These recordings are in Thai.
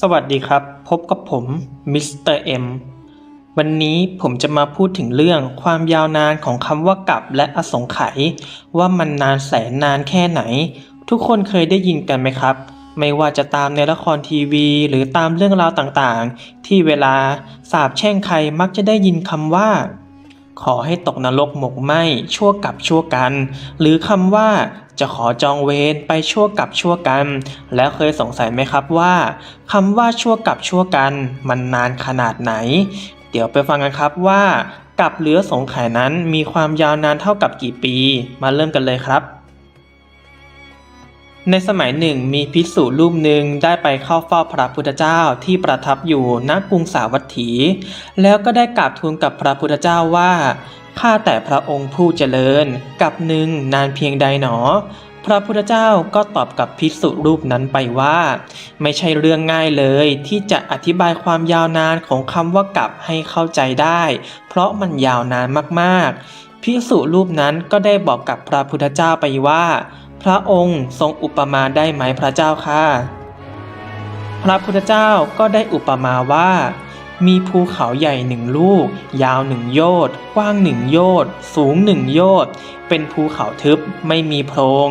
สวัสดีครับ พบกับผมมิสเตอร์เอ็มวันนี้ผมจะมาพูดถึงเรื่องความยาวนานของคำว่ากับและอสงไขยว่ามันนานแสนนานแค่ไหน ทุกคนเคยได้ยินกันไหมครับ ไม่ว่าจะตามในละครทีวี หรือตามเรื่องราวต่างๆ ที่เวลาสาบแช่งใครมักจะได้ยินคำว่า ขอให้ตกนรกหมกไหมชั่วกับชั่วกัน หรือคำว่าจะขอจองเวรไปชั่วกับชั่วกัน แล้วเคยสงสัยไหมครับว่าคำว่าชั่วกับชั่วกัน มันนานขนาดไหน เดี๋ยวไปฟังกันครับว่ากับเหลือสงไขยนั้นมีความยาวนานเท่ากับกี่ปี มาเริ่มกันเลยครับ ในสมัยหนึ่งมีภิกษุรูปหนึ่งได้ไปเข้าเฝ้าพระพุทธเจ้าที่ประทับอยู่ณกรุงสาวัตถี แล้วก็ได้กราบทูลกับพระพุทธเจ้าว่าข้าแต่พระองค์ผู้เจริญกับหนึ่งนานเพียงใดหนอ พระพุทธเจ้าก็ตอบกับภิกษุรูปนั้นไปว่า ไม่ใช่เรื่องง่ายเลยที่จะอธิบายความยาวนานของคำว่ากับให้เข้าใจได้ เพราะมันยาวนานมากๆภิกษุรูปนั้นก็ได้บอกกับพระพุทธเจ้าไปว่า พระองค์ทรงอุปมาได้ไหมพระเจ้าค่ะ พระพุทธเจ้าก็ได้อุปมาว่า มีภูเขาใหญ่หนึ่งลูก ยาวหนึ่งโยชน์กว้างหนึ่งโยชน์สูงหนึ่งโยชน์เป็นภูเขาทึบไม่มีโพรง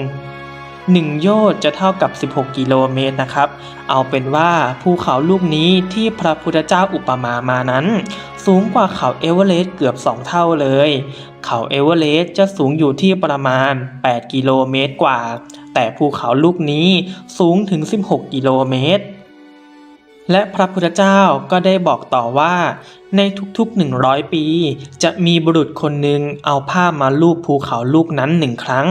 หนึ่งโยชน์จะเท่ากับ 16 กิโลเมตรนะครับ เอาเป็นว่าภูเขาลูกนี้ที่พระพุทธเจ้าอุปมามานั้น สูงกว่าเขาเอเวอเรสต์เกือบ 2 เท่าเลย เขาเอเวอเรสต์จะสูงอยู่ที่ประมาณ 8 กิโลเมตรกว่า แต่ภูเขาลูกนี้สูงถึง 16 กิโลเมตร และพระพุทธเจ้าก็ได้บอกต่อว่า ในทุกๆ 100 ปี จะมีบุรุษคนหนึ่งเอาผ้ามาลูบภูเขาลูกนั้นหนึ่งครั้ง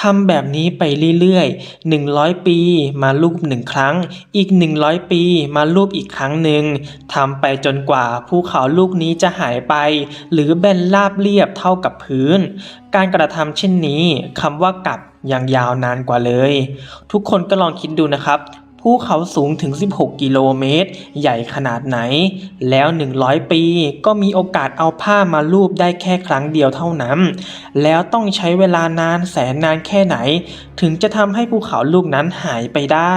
ทำแบบนี้ไปเรื่อยๆ 100 ปีมาลูบหนึ่งครั้ง อีก 100 ปีมาลูบอีกครั้งหนึ่งทำไปจนกว่าภูเขาลูกนี้จะหายไป หรือแบนราบเรียบเท่ากับพื้น การกระทำเช่นนี้คำว่ากับยังยาวนานกว่าเลย ทุกคนก็ลองคิดดูนะครับ ภูเขาสูงถึง 16 กิโลเมตร ใหญ่ขนาดไหน แล้ว 100 ปี ก็มีโอกาสเอาผ้ามาลูบได้แค่ครั้งเดียวเท่านั้น แล้วต้องใช้เวลานานแสนนานแค่ไหน ถึงจะทำให้ภูเขาลูกนั้นหายไปได้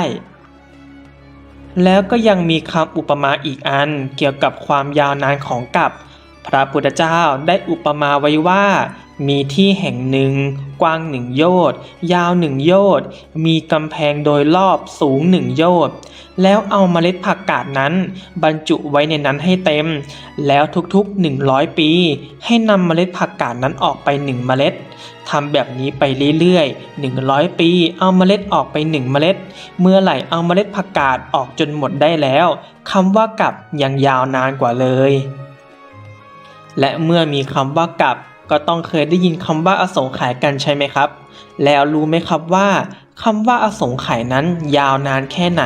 แล้วก็ยังมีคำอุปมาอีกอันเกี่ยวกับความยาวนานของกับ พระพุทธเจ้าได้อุปมาไว้ว่า มีที่แห่งหนึ่ง กว้างหนึ่งโยชน์ยาวหนึ่งโยชน์มีกำแพงโดยรอบสูงหนึ่งโยชน์แล้วเอาเมล็ดผักกาดนั้น บรรจุไว้ในนั้นให้เต็ม แล้วทุกๆ 100 ปี ให้นำเมล็ดผักกาดนั้นออกไปหนึ่งเมล็ดทำแบบนี้ไปเรื่อยๆ 100 ปี เอาเมล็ดออกไปหนึ่งเมล็ด เมื่อไหร่เอาเมล็ดผักกาดออกจนหมดได้แล้วคำว่ากับยังยาวนานกว่าเลย และเมื่อมีคำว่ากับก็ต้องเคยได้ยินคำว่าอสงไขยกันใช่ไหมครับ แล้วรู้ไหมครับว่าคำว่าอสงไขยนั้นยาวนานแค่ไหน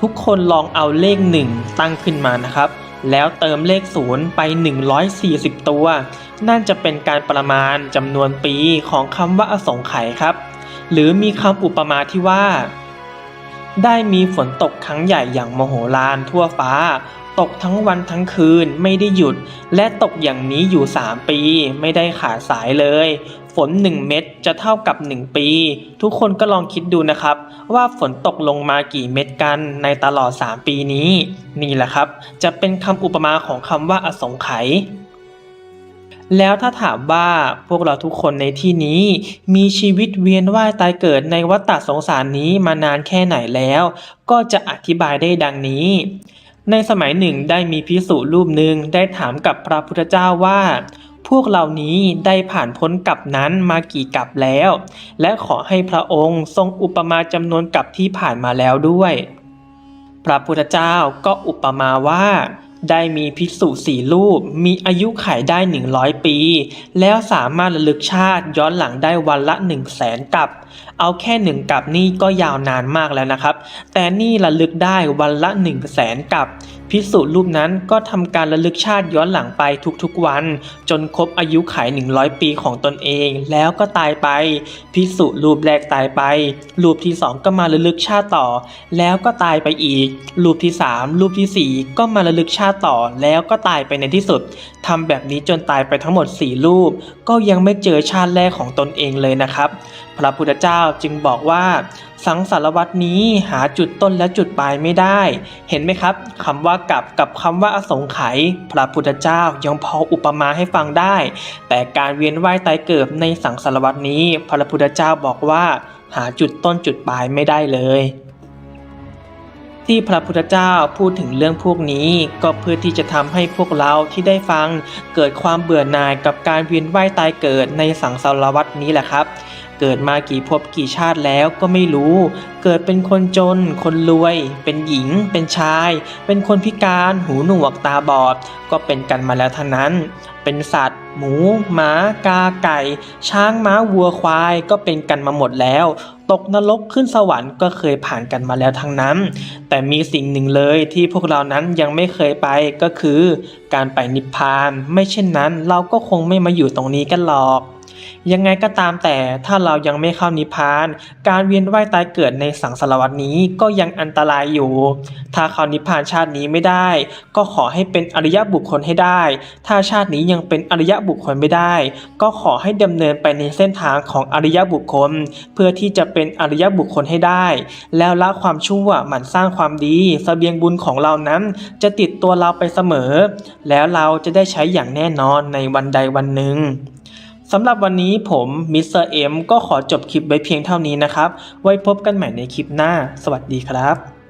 ทุกคนลองเอาเลขหนึ่งตั้งขึ้นมานะครับ แล้วเติมเลขศูนย์ไป 140 ตัว นั่นจะเป็นการประมาณจำนวนปีของคำว่าอสงไขยครับ หรือมีคำอุปมาที่ว่า ได้มีฝนตกครั้งใหญ่อย่างมโหฬารทั่วฟ้า ตกทั้งวันทั้งคืนไม่ได้หยุด และตกอย่างนี้อยู่ 3 ปีไม่ได้ขาดสายเลย ฝน 1 เม็ดจะเท่ากับ 1 ปี ทุกคนก็ลองคิดดูนะครับ ว่าฝนตกลงมากี่เม็ดกันในตลอด 3 ปีนี้ นี่แหละครับ จะเป็นคำอุปมาของคำว่าอสงไขย แล้วถ้าถามว่าพวกเราทุกคนในที่นี้ มีชีวิตเวียนว่ายตายเกิดในวัฏฏะสงสารนี้มานานแค่ไหนแล้ว ก็จะอธิบายได้ดังนี้ ในสมัยหนึ่งได้มีพิสุรูปหนึ่งได้ถามกับพระพุทธเจ้าว่า พวกเหล่านี้ได้ผ่านพ้นกับนั้นมากี่กับแล้ว และขอให้พระองค์ทรงอุปมาจำนวนกับที่ผ่านมาแล้วด้วย พระพุทธเจ้าก็อุปมาว่า ได้มีภิกษุสี่รูป มีอายุขัยได้ 100 ปี แล้วสามารถระลึกชาติย้อนหลังได้วันละ 1 0 0 0 0แสนกับ เอาแค่หนึ่งกับนี่ก็ยาวนานมากแล้วนะครับ แต่นี่ระลึกได้วันละ 1 0 0 0 0แสนกับ ภิกษุรูปนั้นก็ทำการระลึกชาติย้อนหลังไปทุกๆวัน จนครบอายุขัย100 ปีของตนเอง แล้วก็ตายไป ภิกษุรูปแรกตายไป รูปที่สองก็มาระลึกชาติต่อ แล้วก็ตายไปอีก รูปที่สามรูปที่สี่ก็มาระลึกชาติต่อ แล้วก็ตายไปในที่สุดทำแบบนี้จนตายไปทั้งหมดสี่รูป ก็ยังไม่เจอชาติแรกของตนเองเลยนะครับ พระพุทธเจ้าจึงบอกว่า สังสารวัตนี้หาจุดต้นและจุดปลายไม่ได้ เห็นไหมครับคำว่ากับกับคำว่าอสงไขยพระพุทธเจ้ายังพออุปมาให้ฟังได้ แต่การเวียนว่ายตายเกิดในสังสารวัตนี้ พระพุทธเจ้าบอกว่า หาจุดต้นจุดปลายไม่ได้เลยที่พระพุทธเจ้าพูดถึงเรื่องพวกนี้ ก็เพื่อที่จะทำให้พวกเราที่ได้ฟัง เกิดความเบื่อหน่ายกับการเวียนว่ายตายเกิดในสังสารวัตนี้แหละครับ เกิดมากี่ภพกี่ชาติแล้วก็ไม่รู้ เกิดเป็นคนจน คนรวย เป็นหญิง เป็นชาย เป็นคนพิการหูหนวกตาบอด ก็เป็นกันมาแล้วทั้งนั้น เป็นสัตว์ หมู หมา กาไก่ ช้างม้าวัวควายก็เป็นกันมาหมดแล้ว ตกนรกขึ้นสวรรค์ก็เคยผ่านกันมาแล้วทั้งนั้น แต่มีสิ่งหนึ่งเลยที่พวกเรานั้นยังไม่เคยไปก็คือ การไปนิพพาน ไม่เช่นนั้นเราก็คงไม่มาอยู่ตรงนี้กันหรอก ยังไงก็ตามแต่ถ้าเรายังไม่เข้านิพพาน การเวียนว่ายตายเกิดในสังสารวัตนี้ก็ยังอันตรายอยู่ ถ้าเข้านิพพานชาตินี้ไม่ได้ ก็ขอให้เป็นอริยบุคคลให้ได้ ถ้าชาตินี้ยังเป็นอริยบุคคลไม่ได้ ก็ขอให้ดำเนินไปในเส้นทางของอริยบุคคล เพื่อที่จะเป็นอริยบุคคลให้ได้ แล้วละความชั่วหมั่นสร้างความดีเสบียงบุญของเรานั้น จะติดตัวเราไปเสมอ แล้วเราจะได้ใช้อย่างแน่นอนในวันใดวันหนึ่ง สำหรับวันนี้ผมมิสเตอร์เอ็มก็ขอจบคลิปไว้เพียงเท่านี้นะครับ ไว้พบกันใหม่ในคลิปหน้า สวัสดีครับ